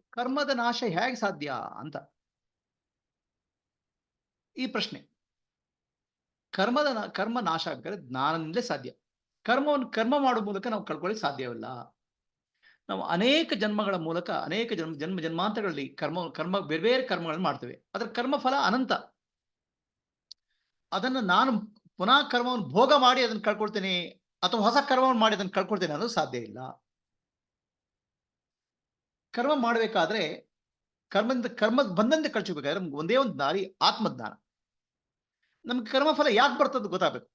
ಕರ್ಮದ ನಾಶ ಹೇಗೆ ಸಾಧ್ಯ ಅಂತ? ಈ ಪ್ರಶ್ನೆ. ಕರ್ಮದ ಕರ್ಮ ನಾಶ ಆಗ್ಬೇಕಾದ್ರೆ ಜ್ಞಾನದಿಂದಲೇ ಸಾಧ್ಯ. ಕರ್ಮವನ್ನು ಕರ್ಮ ಮಾಡುವ ಮೂಲಕ ನಾವು ಕಳ್ಕೊಳ್ಳಿಕ್ಕೆ ಸಾಧ್ಯವಿಲ್ಲ. ನಾವು ಅನೇಕ ಜನ್ಮಗಳ ಮೂಲಕ, ಅನೇಕ ಜನ್ಮ ಜನ್ಮ, ಜನ್ಮಾಂತರಗಳಲ್ಲಿ ಕರ್ಮ ಕರ್ಮ, ಬೇರೆ ಬೇರೆ ಕರ್ಮಗಳನ್ನು ಮಾಡ್ತೇವೆ. ಅದರ ಕರ್ಮಫಲ ಅನಂತ. ಅದನ್ನು ನಾನು ಪುನಃ ಕರ್ಮವನ್ನು ಭೋಗ ಮಾಡಿ ಅದನ್ನು ಕಳ್ಕೊಳ್ತೇನೆ ಅಥವಾ ಹೊಸ ಕರ್ಮವನ್ನು ಮಾಡಿ ಅದನ್ನು ಕಳ್ಕೊಳ್ತೇನೆ ಅನ್ನೋದು ಸಾಧ್ಯ ಇಲ್ಲ. ಕರ್ಮ ಮಾಡಬೇಕಾದ್ರೆ ಕರ್ಮದಿಂದ ಕರ್ಮ ಬಂದಂತೆ ಕಳ್ಚಬೇಕಾದ್ರೆ ನಮ್ಗೆ ಒಂದೇ ಒಂದು ದಾರಿ ಆತ್ಮಜ್ಞಾನ. ನಮ್ಗೆ ಕರ್ಮಫಲ ಯಾಕೆ ಬರ್ತದೆ ಗೊತ್ತಾಗಬೇಕು.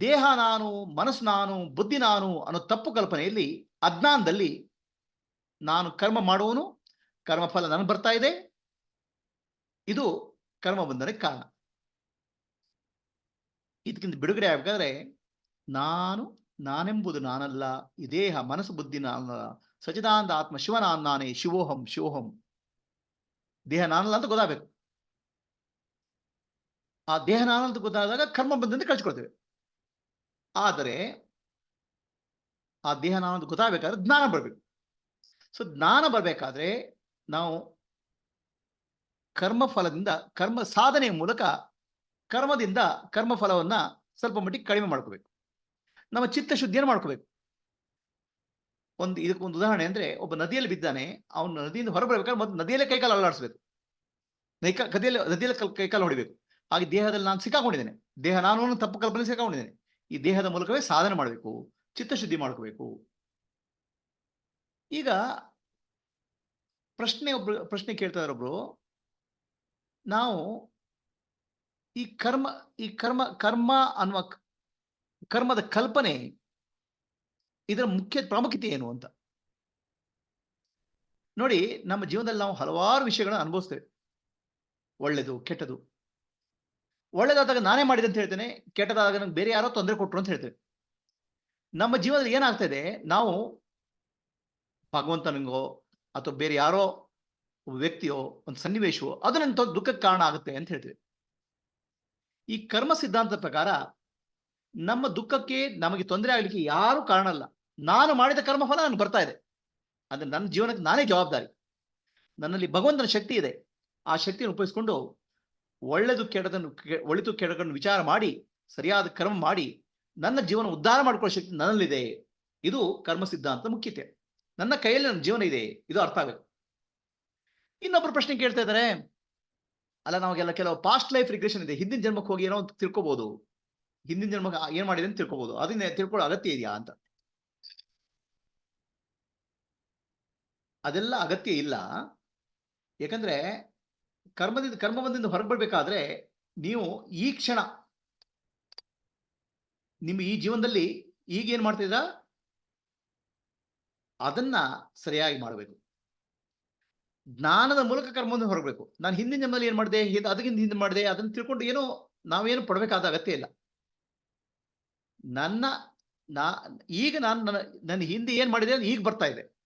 ದೇಹ ನಾನು, ಮನಸ್ಸು ನಾನು, ಬುದ್ಧಿ ನಾನು ಅನ್ನೋ ತಪ್ಪು ಕಲ್ಪನೆಯಲ್ಲಿ, ಅಜ್ಞಾನದಲ್ಲಿ ನಾನು ಕರ್ಮ ಮಾಡುವನು, ಕರ್ಮಫಲ ನನಗೆ ಬರ್ತಾ ಇದೆ. ಇದು ಕರ್ಮ ಬಂಧನಕ್ಕೆ ಕಾರಣ. ಇದಕ್ಕಿಂತ ಬಿಡುಗಡೆ ಆಗ್ಬೇಕಾದ್ರೆ ನಾನು ನಾನೆಂಬುದು ನಾನಲ್ಲ ಈ ದೇಹ ಮನಸ್ಸು ಬುದ್ಧಿ ನಾನಲ್ಲ ಸಚಿದಾನಂದ ಆತ್ಮ ಶಿವನ ನಾನೇ, ಶಿವೋಹಂ ಶಿವೋಹಂ. ದೇಹ ನಾನಲ್ಲ ಅಂತ ಗೊತ್ತಾಗಬೇಕು. ಆ ದೇಹ ನಾನಲ್ಲ ಅಂತ ಗೊತ್ತಾದಾಗ ಕರ್ಮ ಬಂದಂತೆ ಕಳ್ಸಿಕೊಳ್ತೇವೆ ಆದರೆ ಆ ದೇಹ ನಾನಂತ ಗೊತ್ತಾಗಬೇಕಾದ್ರೆ ಜ್ಞಾನ ಬರಬೇಕು. ಸೊ ಜ್ಞಾನ ಬರಬೇಕಾದ್ರೆ ನಾವು ಕರ್ಮಫಲದಿಂದ, ಕರ್ಮ ಸಾಧನೆಯ ಮೂಲಕ ಕರ್ಮದಿಂದ ಕರ್ಮಫಲವನ್ನ ಸ್ವಲ್ಪ ಮಟ್ಟಿಗೆ ಕಡಿಮೆ ಮಾಡ್ಕೋಬೇಕು. ನಮ್ಮ ಚಿತ್ತ ಶುದ್ಧಿಯನ್ನು ಮಾಡ್ಕೋಬೇಕು. ಒಂದು ಇದಕ್ಕೊಂದು ಉದಾಹರಣೆ ಅಂದ್ರೆ ಒಬ್ಬ ನದಿಯಲ್ಲಿ ಬಿದ್ದಾನೆ, ಅವನು ನದಿಯಿಂದ ಹೊರಬರ್ಬೇಕಾದ್ರೆ ಮೊದಲು ನದಿಯಲ್ಲೇ ಕೈಕಾಲು ಅಲ್ಲಾಡಿಸ್ಬೇಕು. ನೈಕ ನದಿಯಲ್ಲಿ ಕಲ್, ಕೈಕಾಲು ಹೊಡಿಬೇಕು. ಹಾಗೆ ದೇಹದಲ್ಲಿ ನಾನು ಸಿಕ್ಕಾಕೊಂಡಿದ್ದೇನೆ. ದೇಹ ನಾನು ತಪ್ಪು ಕಲ್ಪನೆ ಸಿಕ್ಕಾಕೊಂಡಿದ್ದೇನೆ. ಈ ದೇಹದ ಮೂಲಕವೇ ಸಾಧನೆ ಮಾಡಬೇಕು, ಚಿತ್ತಶುದ್ಧಿ ಮಾಡ್ಕೋಬೇಕು. ಈಗ ಪ್ರಶ್ನೆ ಒಬ್ರು, ಪ್ರಶ್ನೆ ಕೇಳ್ತಾ ಇದ್ರೊಬ್ರು ನಾವು ಈ ಕರ್ಮ ಈ ಕರ್ಮ ಕರ್ಮ ಅನ್ನುವ ಕರ್ಮದ ಕಲ್ಪನೆ ಇದರ ಮುಖ್ಯ ಪ್ರಾಮುಖ್ಯತೆ ಏನು ಅಂತ. ನೋಡಿ, ನಮ್ಮ ಜೀವನದಲ್ಲಿ ನಾವು ಹಲವಾರು ವಿಷಯಗಳನ್ನ ಅನುಭವಿಸ್ತೇವೆ. ಒಳ್ಳೆದು, ಕೆಟ್ಟದು. ಒಳ್ಳೇದಾದಾಗ ನಾನೇ ಮಾಡಿದೆ ಅಂತ ಹೇಳ್ತೇನೆ, ಕೆಟ್ಟದಾದಾಗ ನಂಗೆ ಬೇರೆ ಯಾರೋ ತೊಂದರೆ ಕೊಟ್ಟರು ಅಂತ ಹೇಳ್ತೇವೆ. ನಮ್ಮ ಜೀವನದಲ್ಲಿ ಏನಾಗ್ತಾ ಇದೆ, ನಾವು ಭಗವಂತನಿಗೋ ಅಥವಾ ಬೇರೆ ಯಾರೋ ವ್ಯಕ್ತಿಯೋ, ಒಂದು ಸನ್ನಿವೇಶವೋ, ಅದು ದುಃಖಕ್ಕೆ ಕಾರಣ ಆಗುತ್ತೆ ಅಂತ ಹೇಳ್ತೇವೆ. ಈ ಕರ್ಮ ಸಿದ್ಧಾಂತದ ಪ್ರಕಾರ ನಮ್ಮ ದುಃಖಕ್ಕೆ ನಮಗೆ ತೊಂದರೆ ಆಗ್ಲಿಕ್ಕೆ ಯಾರು ಕಾರಣ ಅಲ್ಲ. ನಾನು ಮಾಡಿದ ಕರ್ಮಫಲ ನನಗೆ ಬರ್ತಾ ಇದೆ. ಅಂದ್ರೆ ನನ್ನ ಜೀವನಕ್ಕೆ ನಾನೇ ಜವಾಬ್ದಾರಿ. ನನ್ನಲ್ಲಿ ಭಗವಂತನ ಶಕ್ತಿ ಇದೆ. ಆ ಶಕ್ತಿಯನ್ನು ಉಪಯೋಗಿಸ್ಕೊಂಡು ಒಳ್ಳೆದು ಕೆಡದನ್ನು ಒಳಿತು ಕೆಡದನ್ನು ವಿಚಾರ ಮಾಡಿ, ಸರಿಯಾದ ಕರ್ಮ ಮಾಡಿ, ನನ್ನ ಜೀವನ ಉದ್ಧಾರ ಮಾಡ್ಕೊಳ್ಳೋ ಶಕ್ತಿ ನನ್ನಲ್ಲಿದೆ. ಇದು ಕರ್ಮ ಸಿದ್ಧಾಂತ ಮುಖ್ಯತೆ. ನನ್ನ ಕೈಯಲ್ಲಿ ನನ್ನ ಜೀವನ ಇದೆ. ಇದು ಅರ್ಥ ಆಗಬೇಕು. ಇನ್ನೊಬ್ಬರು ಪ್ರಶ್ನೆ ಕೇಳ್ತಾ ಇದ್ದಾರೆ. ಅಲ್ಲ, ನಮಗೆಲ್ಲ ಕೆಲವು ಪಾಸ್ಟ್ ಲೈಫ್ ರಿಗ್ರೆಷನ್ ಇದೆ. ಹಿಂದಿನ ಜನ್ಮಕ್ಕೆ ಹೋಗಿ ಏನೋ ತಿಳ್ಕೊಬಹುದು ಹಿಂದಿನ ಜನ್ಮಕ್ಕೆ ಏನ್ ಮಾಡಿದೆ ಅಂತ ತಿಳ್ಕೊಬಹುದು ಅದನ್ನ ತಿಳ್ಕೊಳ್ಳೋ ಅಗತ್ಯ ಇದೆಯಾ ಅಂತ. ಅದೆಲ್ಲ ಅಗತ್ಯ ಇಲ್ಲ. ಯಾಕಂದ್ರೆ ಕರ್ಮದಿಂದ ಕರ್ಮಬಂಧದಿಂದ ಹೊರಗೆ ಬರ್ಬೇಕಾದ್ರೆ ನೀವು ಈ ಕ್ಷಣ ನಿಮ್ಮ ಈ ಜೀವನದಲ್ಲಿ ಈಗ ಏನ್ ಮಾಡ್ತಿದ್ದೀರಾ ಅದನ್ನ ಸರಿಯಾಗಿ ಮಾಡಬೇಕು. ಜ್ಞಾನದ ಮೂಲಕ ಕರ್ಮದಿಂದ ಹೊರಗಬೇಕು. ನಾನು ಹಿಂದಿನ ಜನ್ಮದಲ್ಲಿ ಏನ್ ಮಾಡಿದೆ? ಅದಕ್ಕಿಂತ ಹಿಂದೆ ಮಾಡಿದೆ. ಅದನ್ನ ತಿಳ್ಕೊಂಡು ಏನೋ ನಾವೇನು ಪಡ್ಬೇಕಾದ ಅಗತ್ಯ ಇಲ್ಲ. ನನ್ನ, ನಾ, ಈಗ ನಾನು, ನನ್ನ ನನ್ನ ಹಿಂದೆ ಏನ್ ಮಾಡಿದೆ ಈಗ ಬರ್ತಾ ಇದೆ.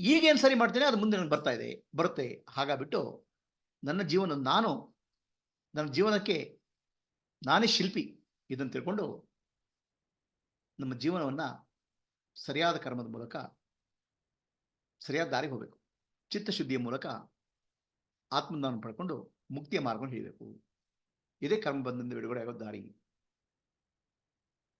ಈಗ ಏನ್ ಸರಿ ಮಾಡ್ತೇನೆ ಅದು ಮುಂದೆ ನನಗೆ ಬರ್ತಾ ಇದೆ, ಬರುತ್ತೆ ಹಾಗಾಗ್ಬಿಟ್ಟು ನನ್ನ ಜೀವನ ನಾನು, ನನ್ನ ಜೀವನಕ್ಕೆ ನಾನೇ ಶಿಲ್ಪಿ ಇದನ್ನು ತಿಳ್ಕೊಂಡು ನಮ್ಮ ಜೀವನವನ್ನ ಸರಿಯಾದ ಕರ್ಮದ ಮೂಲಕ, ಸರಿಯಾದ ದಾರಿಗೆ ಹೋಗ್ಬೇಕು. ಚಿತ್ತಶುದ್ಧಿಯ ಮೂಲಕ ಆತ್ಮಜ್ಞಾನ ಪಡ್ಕೊಂಡು ಮುಕ್ತಿಯ ಮಾರ್ಗವನ್ನು ಹಿಡಿಬೇಕು. ಇದೇ ಕರ್ಮ ಬಂದಿಂದ ಬಿಡುಗಡೆ ಆಗೋ ದಾರಿ.